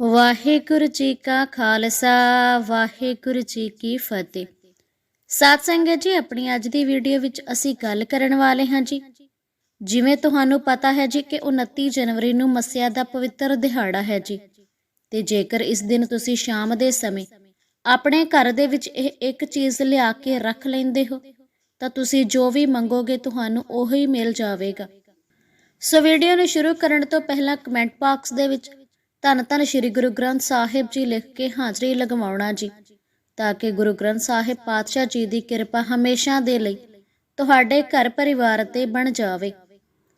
ਵਾਹਿਗੁਰੂ ਜੀ ਕਾ ਖਾਲਸਾ, ਵਾਹਿਗੁਰੂ ਜੀ ਕੀ ਫਤਿਹ। ਸਾਧ ਸੰਗਤ ਜੀ, ਆਪਣੀ ਅੱਜ ਦੀ ਵੀਡੀਓ ਵਿੱਚ ਅਸੀਂ ਗੱਲ ਕਰਨ ਵਾਲੇ ਹਾਂ ਜੀ। ਜਿਵੇਂ ਤੁਹਾਨੂੰ ਪਤਾ ਹੈ ਜੀ ਕਿ 29 ਜਨਵਰੀ ਨੂੰ ਮੱਸਿਆ ਦਾ ਪਵਿੱਤਰ ਦਿਹਾੜਾ ਹੈ ਜੀ। ਤੇ ਜੇਕਰ ਇਸ ਦਿਨ ਤੁਸੀਂ ਸ਼ਾਮ ਦੇ ਸਮੇਂ ਆਪਣੇ ਘਰ ਦੇ ਵਿੱਚ ਇਹ ਇੱਕ ਚੀਜ਼ ਲਿਆ ਕੇ ਰੱਖ ਲੈਂਦੇ ਹੋ, ਤਾਂ ਤੁਸੀਂ ਜੋ ਵੀ ਮੰਗੋਗੇ ਤੁਹਾਨੂੰ ਉਹੀ ਮਿਲ ਜਾਵੇਗਾ। ਸੋ ਵੀਡੀਓ ਨੂੰ ਸ਼ੁਰੂ ਕਰਨ ਤੋਂ ਪਹਿਲਾਂ ਕਮੈਂਟ ਬਾਕਸ ਦੇ ਵਿੱਚ ਧੰਨ ਧੰਨ ਸ਼੍ਰੀ ਗੁਰੂ ਗ੍ਰੰਥ ਸਾਹਿਬ ਜੀ ਲਿਖ ਕੇ ਹਾਜ਼ਰੀ ਲਗਵਾਉਣਾ ਜੀ, ਤਾਂ ਕਿ ਗੁਰੂ ਗ੍ਰੰਥ ਸਾਹਿਬ ਪਾਤਸ਼ਾਹ ਜੀ ਦੀ ਕਿਰਪਾ ਹਮੇਸ਼ਾ ਦੇ ਲਈ ਤੁਹਾਡੇ ਘਰ ਪਰਿਵਾਰ ਤੇ ਬਣ ਜਾਵੇ।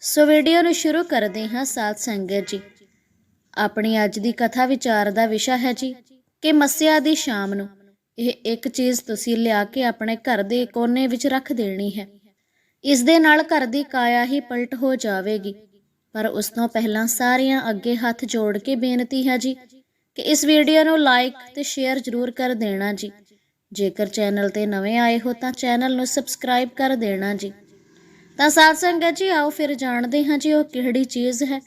ਸੋ ਵੀਡੀਓ ਨੂੰ ਸ਼ੁਰੂ ਕਰਦੇ ਹਾਂ ਸਾਧ ਸੰਗਤ ਜੀ। ਆਪਣੀ ਅੱਜ ਦੀ ਕਥਾ ਵਿਚਾਰ ਦਾ ਵਿਸ਼ਾ ਹੈ ਜੀ, ਕਿ ਮੱਸਿਆ ਦੀ ਸ਼ਾਮ ਨੂੰ ਇਹ ਇੱਕ ਚੀਜ਼ ਤੁਸੀਂ ਲਿਆ ਕੇ ਆਪਣੇ ਘਰ ਦੇ ਕੋਨੇ ਵਿੱਚ ਰੱਖ ਦੇਣੀ ਹੈ। ਇਸ ਦੇ ਨਾਲ ਘਰ ਦੀ ਕਾਇਆ ਹੀ ਪਲਟ ਹੋ ਜਾਵੇਗੀ। ਪਰ ਉਸ ਤੋਂ ਪਹਿਲਾਂ ਸਾਰਿਆਂ ਅੱਗੇ ਹੱਥ ਜੋੜ ਕੇ ਬੇਨਤੀ ਹੈ ਜੀ ਕਿ ਇਸ ਵੀਡੀਓ ਨੂੰ ਲਾਈਕ ਤੇ ਸ਼ੇਅਰ ਜ਼ਰੂਰ ਕਰ ਦੇਣਾ ਜੀ। ਜੇਕਰ ਚੈਨਲ ਤੇ ਨਵੇਂ ਆਏ ਹੋ ਤਾਂ ਚੈਨਲ ਨੂੰ ਸਬਸਕ੍ਰਾਈਬ ਕਰ ਦੇਣਾ ਜੀ। ਤਾਂ ਸਾਧ ਸੰਗਤ ਜੀ, ਆਓ ਫਿਰ ਜਾਣਦੇ ਹਾਂ ਜੀ ਉਹ ਕਿਹੜੀ ਚੀਜ਼ ਹੈ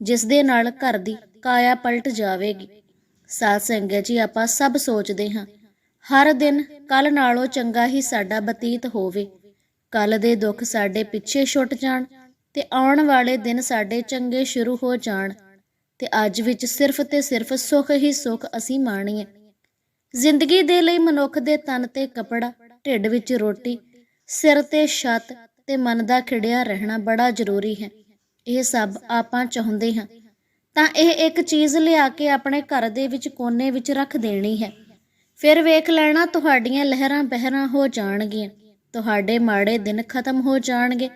ਜਿਸ ਦੇ ਨਾਲ ਘਰ ਦੀ ਕਾਇਆ ਪਲਟ ਜਾਵੇਗੀ। ਸਾਧ ਸੰਗਤ ਜੀ, ਆਪਾਂ ਸਭ ਸੋਚਦੇ ਹਾਂ, ਹਰ ਦਿਨ ਕੱਲ ਨਾਲੋਂ ਚੰਗਾ ਹੀ ਸਾਡਾ ਬਤੀਤ ਹੋਵੇ। ਕੱਲ ਦੇ ਦੁੱਖ ਸਾਡੇ ਪਿੱਛੇ ਛੁੱਟ ਜਾਣ ਤੇ ਆਉਣ ਵਾਲੇ ਦਿਨ ਸਾਡੇ ਚੰਗੇ ਸ਼ੁਰੂ ਹੋ ਜਾਣ ਤੇ ਅੱਜ ਵਿੱਚ ਸਿਰਫ ਤੇ ਸਿਰਫ ਸੁੱਖ ਹੀ ਸੁੱਖ ਅਸੀਂ ਮਾਣੀਏ। ਜ਼ਿੰਦਗੀ ਦੇ ਲਈ ਮਨੁੱਖ ਦੇ ਤਨ ਤੇ ਕਪੜਾ, ਢਿੱਡ ਵਿੱਚ ਰੋਟੀ, ਸਿਰ ਤੇ ਛੱਤ ਤੇ ਮਨ ਦਾ ਖਿੜਿਆ ਰਹਿਣਾ ਬੜਾ ਜ਼ਰੂਰੀ ਹੈ। ਇਹ ਸਭ ਆਪਾਂ ਚਾਹੁੰਦੇ ਹਾਂ। ਤਾਂ ਇਹ ਇੱਕ ਚੀਜ਼ ਲਿਆ ਕੇ ਆਪਣੇ ਘਰ ਦੇ ਵਿੱਚ ਕੋਨੇ ਵਿੱਚ ਰੱਖ ਦੇਣੀ ਹੈ। ਫਿਰ ਵੇਖ ਲੈਣਾ ਤੁਹਾਡੀਆਂ ਲਹਿਰਾਂ ਬਹਿਰਾਂ ਹੋ ਜਾਣਗੀਆਂ। ਤੁਹਾਡੇ ਮਾੜੇ ਦਿਨ ਖਤਮ ਹੋ ਜਾਣਗੇ।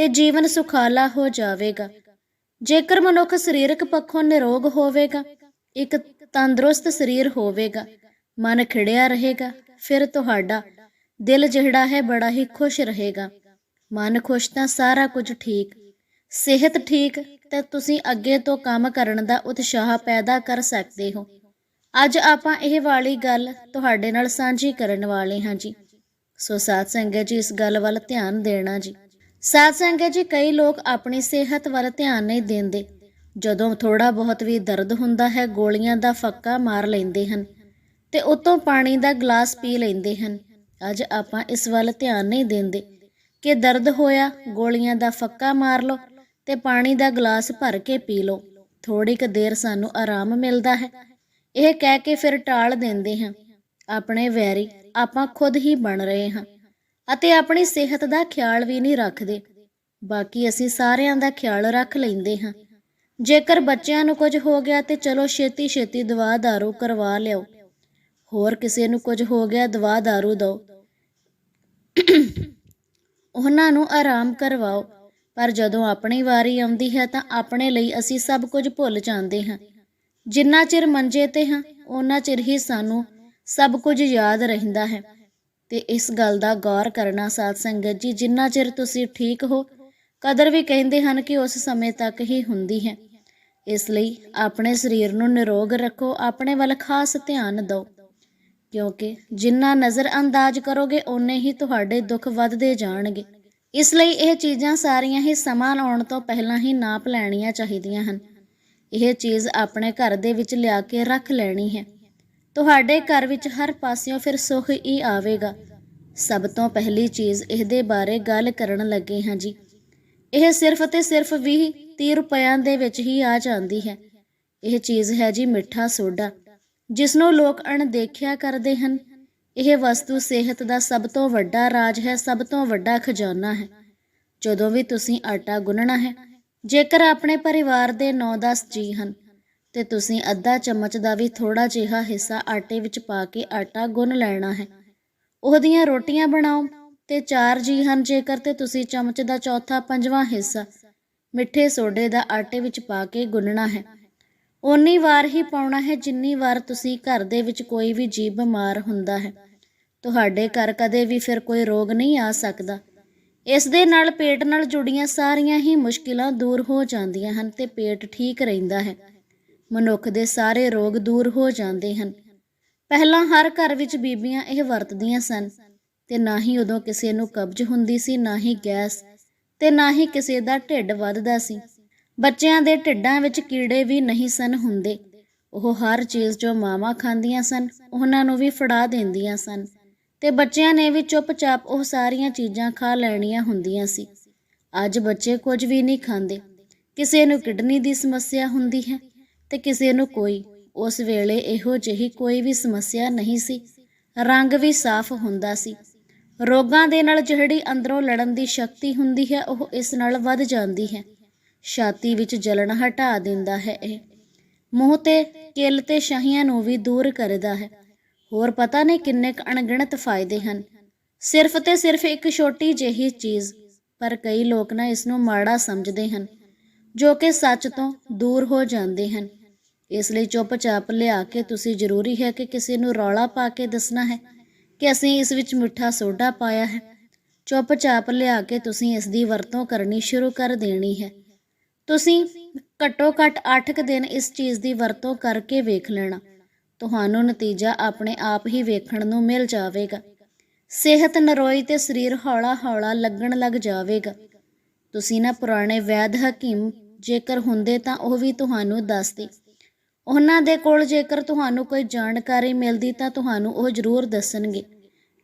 ਤੇ ਜੀਵਨ ਸੁਖਾਲਾ ਹੋ ਜਾਵੇਗਾ। ਜੇਕਰ ਮਨੁੱਖ ਸਰੀਰਕ ਪੱਖੋਂ ਨਿਰੋਗ ਹੋਵੇਗਾ, ਇੱਕ ਤੰਦਰੁਸਤ ਸਰੀਰ ਹੋਵੇਗਾ, ਮਨ ਖਿੜਿਆ ਰਹੇਗਾ, ਫਿਰ ਤੁਹਾਡਾ ਦਿਲ ਜਿਹੜਾ ਹੈ ਬੜਾ ਹੀ ਖੁਸ਼ ਰਹੇਗਾ। ਮਨ ਖੁਸ਼ ਤਾਂ ਸਾਰਾ ਕੁਝ ਠੀਕ, ਸਿਹਤ ਠੀਕ ਤੇ ਤੁਸੀਂ ਅੱਗੇ ਤੋਂ ਕੰਮ ਕਰਨ ਦਾ ਉਤਸ਼ਾਹ ਪੈਦਾ ਕਰ ਸਕਦੇ ਹੋ। ਅੱਜ ਆਪਾਂ ਇਹ ਵਾਲੀ ਗੱਲ ਤੁਹਾਡੇ ਨਾਲ ਸਾਂਝੀ ਕਰਨ ਵਾਲੇ ਹਾਂ ਜੀ। ਸੋ ਸਾਧ ਸੰਗਤ ਜੀ, ਇਸ ਗੱਲ ਵੱਲ ਧਿਆਨ ਦੇਣਾ ਜੀ। ਸਾਧ ਸੰਗਤ ਜੀ, ਕਈ ਲੋਕ ਆਪਣੀ ਸਿਹਤ ਵੱਲ ਧਿਆਨ ਨਹੀਂ ਦਿੰਦੇ। ਜਦੋਂ ਥੋੜਾ ਬਹੁਤ ਵੀ ਦਰਦ ਹੁੰਦਾ ਹੈ, ਗੋਲੀਆਂ ਦਾ ਫੱਕਾ ਮਾਰ ਲੈਂਦੇ ਹਨ ਤੇ ਉਤੋਂ ਪਾਣੀ ਦਾ ਗਲਾਸ ਪੀ ਲੈਂਦੇ ਹਨ। ਅੱਜ ਆਪਾਂ ਇਸ ਵੱਲ ਧਿਆਨ ਨਹੀਂ ਦਿੰਦੇ ਕਿ ਦਰਦ ਹੋਇਆ, ਗੋਲੀਆਂ ਦਾ ਫੱਕਾ ਮਾਰ ਲਓ ਤੇ ਪਾਣੀ ਦਾ ਗਲਾਸ ਭਰ ਕੇ ਪੀ ਲਓ। ਥੋੜੀ ਕੁ ਦੇਰ ਸਾਨੂੰ ਆਰਾਮ ਮਿਲਦਾ ਹੈ। ਇਹ ਕਹਿ ਕੇ ਫਿਰ ਟਾਲ ਦਿੰਦੇ ਹਾਂ। ਆਪਣੇ ਵੈਰੀ ਆਪਾਂ ਖੁਦ ਹੀ ਬਣ ਰਹੇ ਹਾਂ। ਅਤੇ ਆਪਣੀ ਸਿਹਤ ਦਾ ਖਿਆਲ ਵੀ ਨਹੀਂ ਰੱਖਦੇ। ਬਾਕੀ ਅਸੀਂ ਸਾਰਿਆਂ ਦਾ ਖਿਆਲ ਰੱਖ ਲੈਂਦੇ ਹਾਂ। ਜੇਕਰ ਬੱਚਿਆਂ ਨੂੰ ਕੁਝ ਹੋ ਗਿਆ ਤੇ ਚਲੋ ਛੇਤੀ ਛੇਤੀ ਦਵਾ ਦਾਰੂ ਕਰਵਾ ਲਿਓ ਹੋਰ ਕਿਸੇ ਨੂੰ ਕੁਝ ਹੋ ਗਿਆ ਦਵਾ ਦਾਰੂ ਦਿਓ। ਉਹਨਾਂ ਨੂੰ ਆਰਾਮ ਕਰਵਾਓ। ਪਰ ਜਦੋਂ ਆਪਣੀ ਵਾਰੀ ਆਉਂਦੀ ਹੈ ਤਾਂ ਆਪਣੇ ਲਈ ਅਸੀਂ ਸਭ ਕੁਝ ਭੁੱਲ ਜਾਂਦੇ ਹਾਂ। ਜਿੰਨਾ ਚਿਰ ਮੰਜੇ ਤੇ ਹਾਂ ਉਹਨਾਂ ਚਿਰ ਹੀ ਸਾਨੂੰ ਸਭ ਕੁਝ ਯਾਦ ਰਹਿੰਦਾ ਹੈ। ਤੇ ਇਸ ਗੱਲ ਦਾ ਗੌਰ ਕਰਨਾ ਸਾਧ ਸੰਗਤ ਜੀ, ਜਿੰਨਾ ਚਿਰ ਤੁਸੀਂ ਠੀਕ ਹੋ, ਕਦਰ ਵੀ ਕਹਿੰਦੇ ਹਨ ਕਿ ਉਸ ਸਮੇਂ ਤੱਕ ਹੀ ਹੁੰਦੀ ਹੈ। ਇਸ ਲਈ ਆਪਣੇ ਸਰੀਰ ਨੂੰ ਨਿਰੋਗ ਰੱਖੋ, ਆਪਣੇ ਵੱਲ ਖਾਸ ਧਿਆਨ ਦਿਓ। ਕਿਉਂਕਿ ਜਿੰਨਾ ਨਜ਼ਰ ਅੰਦਾਜ਼ ਕਰੋਗੇ, ਓਨੇ ਹੀ ਤੁਹਾਡੇ ਦੁੱਖ ਵੱਧਦੇ ਜਾਣਗੇ। ਇਸ ਲਈ ਇਹ ਚੀਜ਼ਾਂ ਸਾਰੀਆਂ ਹੀ ਸਮਾਂ ਆਉਣ ਤੋਂ ਪਹਿਲਾਂ ਹੀ ਨਾਪ ਲੈਣੀਆਂ ਚਾਹੀਦੀਆਂ ਹਨ। ਇਹ ਚੀਜ਼ ਆਪਣੇ ਘਰ ਦੇ ਵਿੱਚ ਲਿਆ ਕੇ ਰੱਖ ਲੈਣੀ ਹੈ। ਤੁਹਾਡੇ ਘਰ ਵਿੱਚ ਹਰ ਪਾਸਿਓਂ ਫਿਰ ਸੁੱਖ ਹੀ ਆਵੇਗਾ। ਸਭ ਤੋਂ ਪਹਿਲੀ ਚੀਜ਼ ਇਹਦੇ ਬਾਰੇ ਗੱਲ ਕਰਨ ਲੱਗੇ ਹਾਂ ਜੀ। ਇਹ ਸਿਰਫ ਤੇ ਸਿਰਫ 20 30 ਰੁਪਇਆਂ ਦੇ ਵਿੱਚ ਹੀ ਆ ਜਾਂਦੀ ਹੈ। ਇਹ ਚੀਜ਼ ਹੈ ਜੀ ਮਿੱਠਾ ਸੋਡਾ ਜਿਸ ਨੂੰ ਲੋਕ ਅਣਦੇਖਿਆ ਕਰਦੇ ਹਨ। ਇਹ ਵਸਤੂ ਸਿਹਤ ਦਾ ਸਭ ਤੋਂ ਵੱਡਾ ਰਾਜ ਹੈ, ਸਭ ਤੋਂ ਵੱਡਾ ਖਜ਼ਾਨਾ ਹੈ। ਜਦੋਂ ਵੀ ਤੁਸੀਂ ਆਟਾ ਗੁੰਨਣਾ ਹੈ, ਜੇਕਰ ਆਪਣੇ ਪਰਿਵਾਰ ਦੇ 9-10 ਜੀ ਹਨ ਤੇ ਤੁਸੀਂ ਅੱਧਾ ਚਮਚ ਦਾ ਵੀ ਥੋੜਾ ਜਿਹਾ ਹਿੱਸਾ ਆਟੇ ਵਿੱਚ ਪਾ ਕੇ ਆਟਾ ਗੁੰਨ ਲੈਣਾ ਹੈ। ਉਹਦੀਆਂ ਰੋਟੀਆਂ ਬਣਾਓ ਤੇ ਚਾਰ ਜੀ ਹਨ ਜੇਕਰ ਤੇ ਤੁਸੀਂ ਚਮਚ ਦਾ ਚੌਥਾ ਪੰਜਵਾਂ ਹਿੱਸਾ ਮਿੱਠੇ ਸੋਡੇ ਦਾ ਆਟੇ ਵਿੱਚ ਪਾ ਕੇ ਗੁੰਨਣਾ ਹੈ। ਉਨੀ ਵਾਰ ਹੀ ਪਾਉਣਾ ਹੈ ਜਿੰਨੀ ਵਾਰ ਤੁਸੀਂ ਘਰ ਦੇ ਵਿੱਚ ਕੋਈ ਵੀ ਜੀਵ ਬਿਮਾਰ ਹੁੰਦਾ ਹੈ। ਤੁਹਾਡੇ ਘਰ ਕਦੇ ਵੀ ਫਿਰ ਕੋਈ ਰੋਗ ਨਹੀਂ ਆ ਸਕਦਾ। ਇਸ ਦੇ ਨਾਲ ਪੇਟ ਨਾਲ ਜੁੜੀਆਂ ਸਾਰੀਆਂ ਹੀ ਮੁਸ਼ਕਿਲਾਂ ਦੂਰ ਹੋ ਜਾਂਦੀਆਂ ਹਨ ਤੇ ਪੇਟ ਠੀਕ ਰਹਿੰਦਾ ਹੈ। ਮਨੁੱਖ ਦੇ ਸਾਰੇ ਰੋਗ ਦੂਰ ਹੋ ਜਾਂਦੇ ਹਨ। ਪਹਿਲਾਂ ਹਰ ਘਰ ਵਿੱਚ ਬੀਬੀਆਂ ਇਹ ਵਰਤਦੀਆਂ ਸਨ। ਤੇ ਨਾ ਹੀ ਉਦੋਂ ਕਿਸੇ ਨੂੰ ਕਬਜ਼ ਹੁੰਦੀ ਸੀ, ਨਾ ਹੀ ਗੈਸ, ਤੇ ਨਾ ਹੀ ਕਿਸੇ ਦਾ ਢਿੱਡ ਵੱਧਦਾ ਸੀ। ਬੱਚਿਆਂ ਦੇ ਢਿੱਡਾਂ ਵਿੱਚ ਕੀੜੇ ਵੀ ਨਹੀਂ ਸਨ ਹੁੰਦੇ। ਉਹ ਹਰ ਚੀਜ਼ ਜੋ ਮਾਵਾਂ ਖਾਂਦੀਆਂ ਸਨ, ਉਹਨਾਂ ਨੂੰ ਵੀ ਫੜਾ ਦਿੰਦੀਆਂ ਸਨ। ਤੇ ਬੱਚਿਆਂ ਨੇ ਵੀ ਚੁੱਪਚਾਪ ਉਹ ਸਾਰੀਆਂ ਚੀਜ਼ਾਂ ਖਾ ਲੈਣੀਆਂ ਹੁੰਦੀਆਂ ਸੀ। ਅੱਜ ਬੱਚੇ ਕੁਝ ਵੀ ਨਹੀਂ ਖਾਂਦੇ। ਕਿਸੇ ਨੂੰ ਕਿਡਨੀ ਦੀ ਸਮੱਸਿਆ ਹੁੰਦੀ ਹੈ। ਤੇ ਕਿਸੇ ਨੂੰ ਕੋਈ। ਉਸ ਵੇਲੇ ਇਹੋ ਜਿਹੀ ਕੋਈ ਵੀ ਸਮੱਸਿਆ ਨਹੀਂ ਸੀ। ਰੰਗ ਵੀ ਸਾਫ਼ ਹੁੰਦਾ ਸੀ। ਰੋਗਾਂ ਦੇ ਨਾਲ ਜਿਹੜੀ ਅੰਦਰੋਂ ਲੜਨ ਦੀ ਸ਼ਕਤੀ ਹੁੰਦੀ ਹੈ, ਉਹ ਇਸ ਨਾਲ ਵੱਧ ਜਾਂਦੀ ਹੈ। ਛਾਤੀ ਵਿੱਚ ਜਲਣ ਹਟਾ ਦਿੰਦਾ ਹੈ ਇਹ। ਮੂੰਹ ਤੇ ਕਿੱਲ ਤੇ ਸ਼ਾਹੀਆਂ ਨੂੰ ਵੀ ਦੂਰ ਕਰਦਾ ਹੈ। ਹੋਰ ਪਤਾ ਨਹੀਂ ਕਿੰਨੇ ਕੁ ਅਣਗਿਣਤ ਫਾਇਦੇ ਹਨ। ਸਿਰਫ ਤੇ ਸਿਰਫ ਇੱਕ ਛੋਟੀ ਜਿਹੀ ਚੀਜ਼, ਪਰ ਕਈ ਲੋਕ ਨਾ ਇਸ ਨੂੰ ਮਾੜਾ ਸਮਝਦੇ ਹਨ, ਜੋ ਕਿ ਸੱਚ ਤੋਂ ਦੂਰ ਹੋ ਜਾਂਦੇ ਹਨ। ਇਸ ਲਈ ਚੁੱਪਚਾਪ ਲਿਆ ਕੇ ਤੁਸੀਂ ਜ਼ਰੂਰੀ ਹੈ ਕਿ ਕਿਸੇ ਨੂੰ ਰੌਲਾ ਪਾ ਕੇ ਦੱਸਣਾ ਹੈ ਕਿ ਅਸੀਂ ਇਸ ਵਿੱਚ ਮਿੱਠਾ ਸੋਡਾ ਪਾਇਆ ਹੈ। ਚੁੱਪਚਾਪ ਲਿਆ ਕੇ ਤੁਸੀਂ ਇਸ ਦੀ ਵਰਤੋਂ ਕਰਨੀ ਸ਼ੁਰੂ ਕਰ ਦੇਣੀ ਹੈ। ਤੁਸੀਂ ਘੱਟੋ ਘੱਟ 8 ਕੁ ਦਿਨ ਇਸ ਚੀਜ਼ ਦੀ ਵਰਤੋਂ ਕਰਕੇ ਵੇਖ ਲੈਣਾ। ਤੁਹਾਨੂੰ ਨਤੀਜਾ ਆਪਣੇ ਆਪ ਹੀ ਵੇਖਣ ਨੂੰ ਮਿਲ ਜਾਵੇਗਾ। ਸਿਹਤ ਨਰੋਈ ਤੇ ਸਰੀਰ ਹੌਲਾ ਹੌਲਾ ਲੱਗਣ ਲੱਗ ਜਾਵੇਗਾ। ਤੁਸੀਂ ਨਾ ਪੁਰਾਣੇ ਵੈਦ ਹਕੀਮ ਜੇਕਰ ਹੁੰਦੇ ਤਾਂ ਉਹ ਵੀ ਤੁਹਾਨੂੰ ਦੱਸਦੇ। ਉਹਨਾਂ ਦੇ ਕੋਲ ਜੇਕਰ ਤੁਹਾਨੂੰ ਕੋਈ ਜਾਣਕਾਰੀ ਮਿਲਦੀ ਤਾਂ ਤੁਹਾਨੂੰ ਉਹ ਜ਼ਰੂਰ ਦੱਸਣਗੇ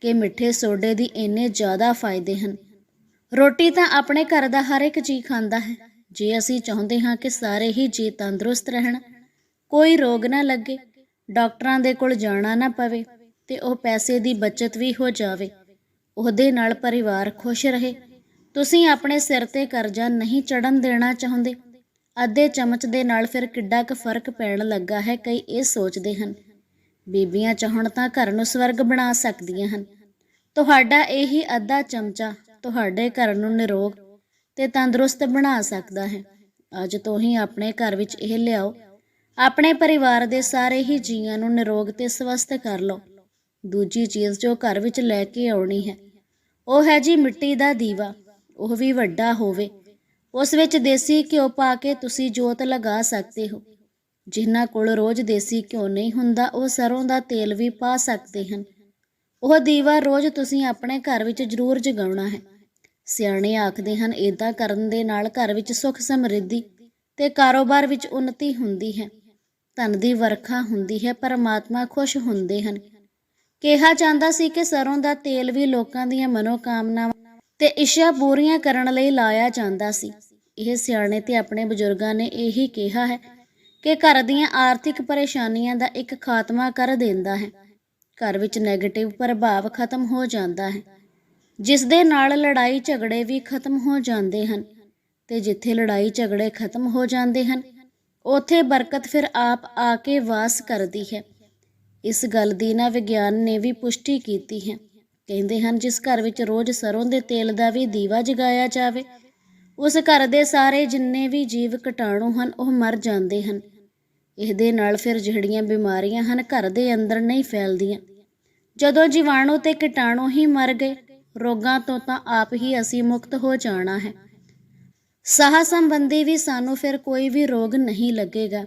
ਕਿ ਮਿੱਠੇ ਸੋਡੇ ਦੀ ਇੰਨੇ ਜ਼ਿਆਦਾ ਫਾਇਦੇ ਹਨ। ਰੋਟੀ ਤਾਂ ਆਪਣੇ ਘਰ ਦਾ ਹਰ ਇੱਕ ਜੀ ਖਾਂਦਾ ਹੈ। ਜੇ ਅਸੀਂ ਚਾਹੁੰਦੇ ਹਾਂ ਕਿ ਸਾਰੇ ਹੀ ਜੀ ਤੰਦਰੁਸਤ ਰਹਿਣ, ਕੋਈ ਰੋਗ ਨਾ ਲੱਗੇ, ਡਾਕਟਰਾਂ ਦੇ ਕੋਲ ਜਾਣਾ ਨਾ ਪਵੇ ਤੇ ਉਹ ਪੈਸੇ ਦੀ ਬਚਤ ਵੀ ਹੋ ਜਾਵੇ, ਉਹਦੇ ਨਾਲ ਪਰਿਵਾਰ ਖੁਸ਼ ਰਹੇ। ਤੁਸੀਂ ਆਪਣੇ ਸਿਰ ਤੇ ਕਰਜ਼ਾ ਨਹੀਂ ਚੜਨ ਦੇਣਾ ਚਾਹੁੰਦੇ। ਅੱਧੇ ਚਮਚ ਦੇ ਨਾਲ ਫਿਰ ਕਿੱਡਾ ਕੁ ਫ਼ਰਕ ਪੈਣ ਲੱਗਾ ਹੈ, ਕਈ ਇਹ ਸੋਚਦੇ ਹਨ। ਬੀਬੀਆਂ ਚਾਹਣ ਤਾਂ ਘਰ ਨੂੰ ਸਵਰਗ ਬਣਾ ਸਕਦੀਆਂ ਹਨ। ਤੁਹਾਡਾ ਇਹੀ ਅੱਧਾ ਚਮਚਾ ਤੁਹਾਡੇ ਘਰ ਨੂੰ ਨਿਰੋਗ ਤੇ ਤੰਦਰੁਸਤ ਬਣਾ ਸਕਦਾ ਹੈ। ਅੱਜ ਤੋਂ ਹੀ ਆਪਣੇ ਘਰ ਵਿੱਚ ਇਹ ਲਿਆਓ। ਆਪਣੇ ਪਰਿਵਾਰ ਦੇ ਸਾਰੇ ਹੀ ਜੀਆਂ ਨੂੰ ਨਿਰੋਗ ਤੇ ਸਵਸਥ ਕਰ ਲਓ। ਦੂਜੀ ਚੀਜ਼ ਜੋ ਘਰ ਵਿੱਚ ਲੈ ਕੇ ਆਉਣੀ ਹੈ, ਉਹ ਹੈ ਜੀ ਮਿੱਟੀ ਦਾ ਦੀਵਾ। ਉਹ ਵੀ ਵੱਡਾ ਹੋਵੇ। ਉਸ ਵਿੱਚ ਦੇਸੀ ਘਿਓ ਪਾ ਕੇ ਤੁਸੀਂ ਜੋਤ ਲਗਾ ਸਕਦੇ ਹੋ। ਜਿਨ੍ਹਾਂ ਕੋਲ ਰੋਜ਼ ਦੇਸੀ ਘਿਓ ਨਹੀਂ ਹੁੰਦਾ, ਉਹ ਸਰੋਂ ਦਾ ਤੇਲ ਵੀ ਪਾ ਸਕਦੇ ਹਨ। ਉਹ ਦੀਵਾ ਰੋਜ਼ ਤੁਸੀਂ ਆਪਣੇ ਘਰ ਵਿੱਚ ਜ਼ਰੂਰ ਜਗਾਉਣਾ ਹੈ। ਸਿਆਣੇ ਆਖਦੇ ਹਨ ਇਦਾਂ ਕਰਨ ਦੇ ਨਾਲ ਘਰ ਵਿੱਚ ਸੁੱਖ ਸਮਰਿੱਧੀ ਤੇ ਕਾਰੋਬਾਰ ਵਿੱਚ ਉન્નਤੀ ਹੁੰਦੀ ਹੈ। ਧਨ ਦੀ ਵਰਖਾ ਹੁੰਦੀ ਹੈ, ਪਰਮਾਤਮਾ ਖੁਸ਼ ਹੁੰਦੇ ਹਨ। ਕਿਹਾ ਜਾਂਦਾ ਸੀ ਕਿ ਸਰੋਂ ਦਾ ਤੇਲ ਵੀ ਲੋਕਾਂ ਦੀਆਂ ਮਨੋਕਾਮਨਾਵਾਂ ਤੇ ਇੱਛਾ ਪੂਰੀਆਂ ਕਰਨ ਲਈ ਲਾਇਆ ਜਾਂਦਾ ਸੀ। ਇਹ ਸਿਆਣੇ ਤੇ ਆਪਣੇ ਬਜ਼ੁਰਗਾਂ ਨੇ ਇਹੀ ਕਿਹਾ ਹੈ ਕਿ ਘਰ ਦੀਆਂ ਆਰਥਿਕ ਪਰੇਸ਼ਾਨੀਆਂ ਦਾ ਇੱਕ ਖਾਤਮਾ ਕਰ ਦਿੰਦਾ ਹੈ। ਘਰ ਵਿੱਚ 네ਗੇਟਿਵ ਪ੍ਰਭਾਵ ਖਤਮ ਹੋ ਜਾਂਦਾ ਹੈ। ਜਿਸ ਦੇ ਨਾਲ ਲੜਾਈ ਝਗੜੇ ਵੀ ਖਤਮ ਹੋ ਜਾਂਦੇ ਹਨ ਤੇ ਜਿੱਥੇ ਲੜਾਈ ਝਗੜੇ ਖਤਮ ਹੋ ਜਾਂਦੇ ਹਨ, ਉੱਥੇ ਬਰਕਤ ਫਿਰ ਆਪ ਆ ਕੇ ਵਾਸ ਕਰਦੀ ਹੈ। ਇਸ ਗੱਲ ਦੀ ਨਾ ਵਿਗਿਆਨ ਨੇ ਵੀ ਪੁਸ਼ਟੀ ਕੀਤੀ ਹੈ। ਕਹਿੰਦੇ ਹਨ, ਜਿਸ ਘਰ ਵਿੱਚ ਰੋਜ਼ ਸਰੋਂ ਦੇ ਤੇਲ ਦਾ ਵੀ ਦੀਵਾ ਜਗਾਇਆ ਜਾਵੇ, ਉਸ ਘਰ ਦੇ ਸਾਰੇ ਜਿੰਨੇ ਵੀ ਜੀਵ ਕੀਟਾਣੂ ਹਨ, ਉਹ ਮਰ ਜਾਂਦੇ ਹਨ। ਇਹਦੇ ਨਾਲ ਫਿਰ ਜਿਹੜੀਆਂ ਬਿਮਾਰੀਆਂ ਹਨ, ਘਰ ਦੇ ਅੰਦਰ ਨਹੀਂ ਫੈਲਦੀਆਂ। ਜਦੋਂ ਜੀਵਾਣੂ ਤੇ ਕੀਟਾਣੂ ਹੀ ਮਰ ਗਏ, ਰੋਗਾਂ ਤੋਂ ਤਾਂ ਆਪ ਹੀ ਅਸੀਂ ਮੁਕਤ ਹੋ ਜਾਣਾ ਹੈ। ਸਾਹ ਸੰਬੰਧੀ ਵੀ ਸਾਨੂੰ ਫਿਰ ਕੋਈ ਵੀ ਰੋਗ ਨਹੀਂ ਲੱਗੇਗਾ।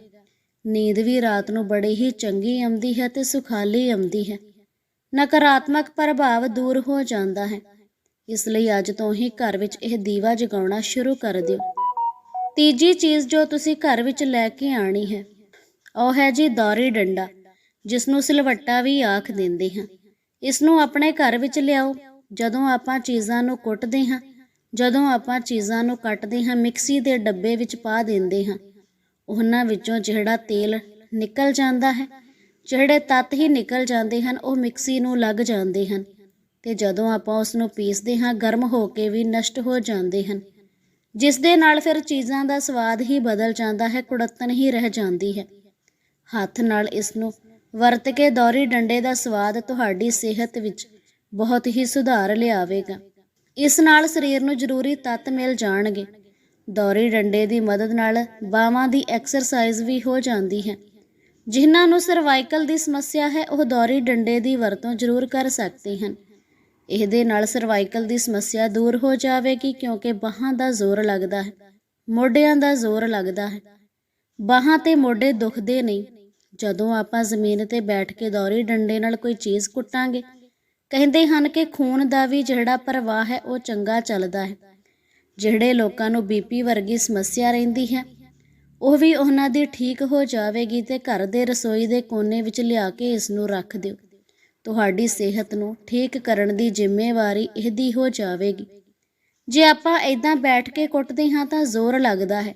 ਨੀਂਦ ਵੀ ਰਾਤ ਨੂੰ ਬੜੀ ਹੀ ਚੰਗੀ ਆਉਂਦੀ ਹੈ ਤੇ ਸੁਖਾਲੀ ਆਉਂਦੀ ਹੈ। ਨਕਾਰਾਤਮਕ ਪ੍ਰਭਾਵ ਦੂਰ ਹੋ ਜਾਂਦਾ ਹੈ। ਇਸ ਲਈ ਅੱਜ ਤੋਂ ਹੀ ਘਰ ਵਿੱਚ ਇਹ ਦੀਵਾ ਜਗਾਉਣਾ ਸ਼ੁਰੂ ਕਰ ਦਿਓ। ਤੀਜੀ ਚੀਜ਼ ਜੋ ਤੁਸੀਂ ਘਰ ਵਿੱਚ ਲੈ ਕੇ ਆਣੀ ਹੈ, ਉਹ ਹੈ ਜੀ ਦੌਰੀ ਡੰਡਾ ਜਿਸ ਨੂੰ ਸਿਲਵੱਟਾ ਵੀ ਆਖ ਦਿੰਦੇ ਹਾਂ। ਇਸ ਨੂੰ ਆਪਣੇ ਘਰ ਵਿੱਚ ਲਿਆਓ। ਜਦੋਂ ਆਪਾਂ ਚੀਜ਼ਾਂ ਨੂੰ ਕੁੱਟਦੇ ਹਾਂ, ਜਦੋਂ ਆਪਾਂ ਚੀਜ਼ਾਂ ਨੂੰ ਕੱਟਦੇ ਹਾਂ, ਮਿਕਸੀ ਦੇ ਡੱਬੇ ਵਿੱਚ ਪਾ ਦਿੰਦੇ ਹਾਂ, ਉਹਨਾਂ ਵਿੱਚੋਂ ਜਿਹੜਾ ਤੇਲ ਨਿਕਲ ਜਾਂਦਾ ਹੈ ਜਿਹੜੇ ਤੱਤ ਹੀ ਨਿਕਲ ਜਾਂਦੇ ਹਨ, ਉਹ ਮਿਕਸੀ ਨੂੰ ਲੱਗ ਜਾਂਦੇ ਹਨ ਤੇ ਜਦੋਂ ਆਪਾਂ ਉਸ ਨੂੰ ਪੀਸਦੇ ਹਾਂ, ਗਰਮ ਹੋ ਕੇ ਵੀ ਨਸ਼ਟ ਹੋ ਜਾਂਦੇ ਹਨ। ਜਿਸ ਦੇ ਨਾਲ ਫਿਰ ਚੀਜ਼ਾਂ ਦਾ ਸਵਾਦ ਹੀ ਬਦਲ ਜਾਂਦਾ ਹੈ ਕੁੜੱਤਨ ਹੀ ਰਹਿ ਜਾਂਦੀ ਹੈ। ਹੱਥ ਨਾਲ ਇਸ ਨੂੰ ਵਰਤ ਕੇ ਦੌਰੀ ਡੰਡੇ ਦਾ ਸਵਾਦ ਤੁਹਾਡੀ ਸਿਹਤ ਵਿੱਚ ਬਹੁਤ ਹੀ ਸੁਧਾਰ ਲਿਆਵੇਗਾ। ਇਸ ਨਾਲ ਸਰੀਰ ਨੂੰ ਜ਼ਰੂਰੀ ਤੱਤ ਮਿਲ ਜਾਣਗੇ। ਦੌਰੀ ਡੰਡੇ ਦੀ ਮਦਦ ਨਾਲ ਬਾਹਾਂ ਦੀ ਐਕਸਰਸਾਈਜ਼ ਵੀ ਹੋ ਜਾਂਦੀ ਹੈ। ਜਿਨ੍ਹਾਂ ਨੂੰ ਸਰਵਾਈਕਲ ਦੀ ਸਮੱਸਿਆ ਹੈ, ਉਹ ਦੌਰੀ ਡੰਡੇ ਦੀ ਵਰਤੋਂ ਜ਼ਰੂਰ ਕਰ ਸਕਦੇ ਹਨ। ਇਹਦੇ ਨਾਲ ਸਰਵਾਈਕਲ ਦੀ ਸਮੱਸਿਆ ਦੂਰ ਹੋ ਜਾਵੇਗੀ ਕਿਉਂਕਿ ਬਾਹਾਂ ਦਾ ਜ਼ੋਰ ਲੱਗਦਾ ਹੈ, ਮੋਢਿਆਂ ਦਾ ਜ਼ੋਰ ਲੱਗਦਾ ਹੈ। ਬਾਹਾਂ ਤੇ ਮੋਢੇ ਦੁਖਦੇ ਨਹੀਂ। ਜਦੋਂ ਆਪਾਂ ਜ਼ਮੀਨ ਤੇ ਬੈਠ ਕੇ ਦੌਰੀ ਡੰਡੇ ਨਾਲ ਕੋਈ ਚੀਜ਼ ਕੁੱਟਾਂਗੇ, ਕਹਿੰਦੇ ਹਨ ਕਿ ਖੂਨ ਦਾ ਵੀ ਜਿਹੜਾ ਪ੍ਰਵਾਹ ਹੈ, ਉਹ ਚੰਗਾ ਚੱਲਦਾ ਹੈ। ਜਿਹੜੇ ਲੋਕਾਂ ਨੂੰ ਬੀਪੀ ਵਰਗੀ ਸਮੱਸਿਆ ਰਹਿੰਦੀ ਹੈ ਉਹ ਵੀ ਉਹਨਾਂ ਦੀ ਠੀਕ ਹੋ ਜਾਵੇਗੀ ਤੇ ਘਰ ਦੇ ਰਸੋਈ ਦੇ ਕੋਨੇ ਵਿੱਚ ਲਿਆ ਕੇ ਇਸ ਨੂੰ ਰੱਖ ਦਿਓ। ਤੁਹਾਡੀ ਸਿਹਤ ਨੂੰ ਠੀਕ ਕਰਨ ਦੀ ਜ਼ਿੰਮੇਵਾਰੀ ਇਹਦੀ ਹੋ ਜਾਵੇਗੀ। ਜੇ ਆਪਾਂ ਇਦਾਂ ਬੈਠ ਕੇ ਕੁੱਟਦੇ ਹਾਂ ਤਾਂ ਜ਼ੋਰ ਲੱਗਦਾ ਹੈ।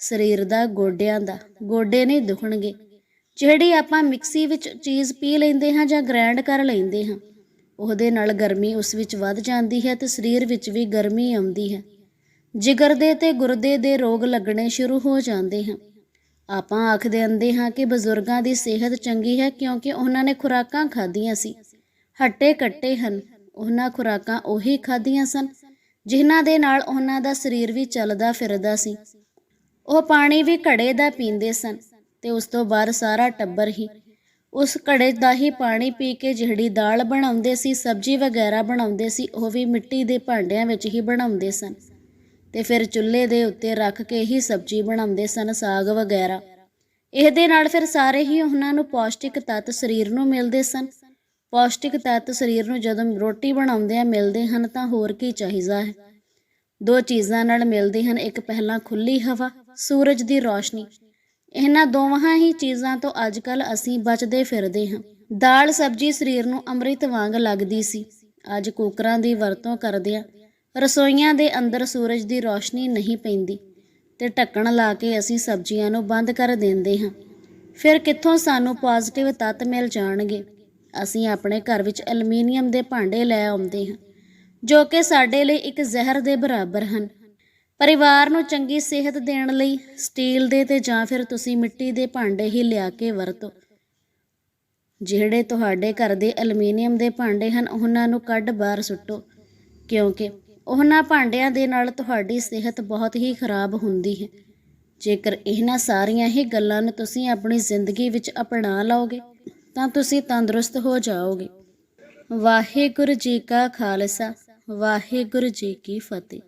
ਸਰੀਰ ਦਾ ਗੋਡਿਆਂ ਦਾ, ਗੋਡੇ ਨਹੀਂ ਦੁਖਣਗੇ। ਜਿਹੜੀ ਆਪਾਂ ਮਿਕਸੀ ਵਿੱਚ ਚੀਜ਼ ਪੀ ਲੈਂਦੇ ਹਾਂ ਜਾਂ ਗ੍ਰਾਈਂਡ ਕਰ ਲੈਂਦੇ ਹਾਂ, ਉਹਦੇ ਨਾਲ ਗਰਮੀ ਉਸ ਵਿੱਚ ਵੱਧ ਜਾਂਦੀ ਹੈ ਤੇ ਸਰੀਰ ਵਿੱਚ ਵੀ ਗਰਮੀ ਆਉਂਦੀ ਹੈ। ਜਿਗਰ ਦੇ ਤੇ ਗੁਰਦੇ ਦੇ ਰੋਗ ਲੱਗਣੇ ਸ਼ੁਰੂ ਹੋ ਜਾਂਦੇ ਹਨ। ਆਪਾਂ ਆਖਦੇ ਆਂਦੇ ਹਾਂ ਕਿ ਬਜ਼ੁਰਗਾਂ ਦੀ ਸਿਹਤ ਚੰਗੀ ਹੈ ਕਿਉਂਕਿ ਉਹਨਾਂ ਨੇ ਖੁਰਾਕਾਂ ਖਾਧੀਆਂ ਸੀ। ਹੱਟੇ ਕੱਟੇ ਹਨ। ਉਹਨਾਂ ਖੁਰਾਕਾਂ ਉਹੀ ਖਾਧੀਆਂ ਸਨ, ਜਿਨ੍ਹਾਂ ਦੇ ਨਾਲ ਉਹਨਾਂ ਦਾ ਸਰੀਰ ਵੀ ਚੱਲਦਾ ਫਿਰਦਾ ਸੀ। ਉਹ ਪਾਣੀ ਵੀ ਘੜੇ ਦਾ ਪੀਂਦੇ ਸਨ ਤੇ ਉਸ ਤੋਂ ਬਾਅਦ ਸਾਰਾ ਟੱਬਰ ਹੀ ਉਸ ਘੜੇ ਦਾ ਹੀ ਪਾਣੀ ਪੀ ਕੇ ਜਿਹੜੀ ਦਾਲ ਬਣਾਉਂਦੇ ਸੀ, ਸਬਜ਼ੀ ਵਗੈਰਾ ਬਣਾਉਂਦੇ ਸੀ, ਉਹ ਵੀ ਮਿੱਟੀ ਦੇ ਭਾਂਡਿਆਂ ਵਿੱਚ ਹੀ ਬਣਾਉਂਦੇ ਸਨ। ਤੇ ਫਿਰ ਚੁੱਲ੍ਹੇ ਦੇ ਉੱਤੇ ਰੱਖ ਕੇ ਹੀ ਸਬਜ਼ੀ ਬਣਾਉਂਦੇ ਸਨ ਸਾਗ ਵਗੈਰਾ। ਇਹਦੇ ਨਾਲ ਫਿਰ ਸਾਰੇ ਹੀ ਉਹਨਾਂ ਨੂੰ ਪੌਸ਼ਟਿਕ ਤੱਤ ਸਰੀਰ ਨੂੰ ਮਿਲਦੇ ਸਨ। ਪੌਸ਼ਟਿਕ ਤੱਤ ਸਰੀਰ ਨੂੰ ਜਦੋਂ ਰੋਟੀ ਬਣਾਉਂਦੇ ਆ ਮਿਲਦੇ ਹਨ ਤਾਂ ਹੋਰ ਕੀ ਚਾਹੀਦਾ ਹੈ? ਦੋ ਚੀਜ਼ਾਂ ਨਾਲ ਮਿਲਦੇ ਹਨ, ਇੱਕ ਪਹਿਲਾਂ ਖੁੱਲੀ ਹਵਾ, ਸੂਰਜ ਦੀ ਰੋਸ਼ਨੀ। ਇਹਨਾਂ ਦੋਵਾਂ ਹੀ ਚੀਜ਼ਾਂ ਤੋਂ ਅੱਜਕੱਲ ਅਸੀਂ ਬਚਦੇ ਫਿਰਦੇ ਹਾਂ। ਦਾਲ ਸਬਜ਼ੀ ਸਰੀਰ ਨੂੰ ਅੰਮ੍ਰਿਤ ਵਾਂਗ ਲੱਗਦੀ ਸੀ। ਅੱਜ ਕੁੱਕਰਾਂ ਦੀ ਵਰਤੋਂ ਕਰਦਿਆਂ ਰਸੋਈਆਂ ਦੇ ਅੰਦਰ ਸੂਰਜ ਦੀ ਰੋਸ਼ਨੀ ਨਹੀਂ ਪੈਂਦੀ ਤੇ ਢੱਕਣ ਲਾ ਕੇ ਅਸੀਂ ਸਬਜ਼ੀਆਂ ਨੂੰ ਬੰਦ ਕਰ ਦਿੰਦੇ ਹਾਂ। ਫਿਰ ਕਿੱਥੋਂ ਸਾਨੂੰ ਪੋਜ਼ਿਟਿਵ ਤੱਤ ਮਿਲ ਜਾਣਗੇ? ਅਸੀਂ ਆਪਣੇ ਘਰ ਵਿੱਚ ਐਲੂਮੀਨੀਅਮ ਦੇ ਭਾਂਡੇ ਲੈ ਆਉਂਦੇ ਹਾਂ, ਜੋ ਕਿ ਸਾਡੇ ਲਈ ਇੱਕ ਜ਼ਹਿਰ ਦੇ ਬਰਾਬਰ ਹਨ। ਪਰਿਵਾਰ ਨੂੰ ਚੰਗੀ ਸਿਹਤ ਦੇਣ ਲਈ ਸਟੀਲ ਦੇ ਤੇ ਜਾਂ ਫਿਰ ਤੁਸੀਂ ਮਿੱਟੀ ਦੇ ਭਾਂਡੇ ਹੀ ਲਿਆ ਕੇ ਵਰਤੋ। ਜਿਹੜੇ ਤੁਹਾਡੇ ਘਰ ਦੇ ਐਲੂਮੀਨੀਅਮ ਦੇ ਭਾਂਡੇ ਹਨ, ਉਹਨਾਂ ਨੂੰ ਕੱਢ ਬਾਹਰ ਸੁੱਟੋ, ਕਿਉਂਕਿ ਉਹਨਾਂ ਭਾਂਡਿਆਂ ਦੇ ਨਾਲ ਤੁਹਾਡੀ ਸਿਹਤ ਬਹੁਤ ਹੀ ਖਰਾਬ ਹੁੰਦੀ ਹੈ। ਜੇਕਰ ਇਹਨਾਂ ਸਾਰੀਆਂ ਹੀ ਗੱਲਾਂ ਨੂੰ ਤੁਸੀਂ ਆਪਣੀ ਜ਼ਿੰਦਗੀ ਵਿੱਚ ਅਪਣਾ ਲਓਗੇ, ਤਾਂ ਤੁਸੀਂ ਤੰਦਰੁਸਤ ਹੋ ਜਾਓਗੇ। ਵਾਹਿਗੁਰੂ ਜੀ ਕਾ ਖਾਲਸਾ, ਵਾਹਿਗੁਰੂ ਜੀ ਕੀ ਫਤਿਹ।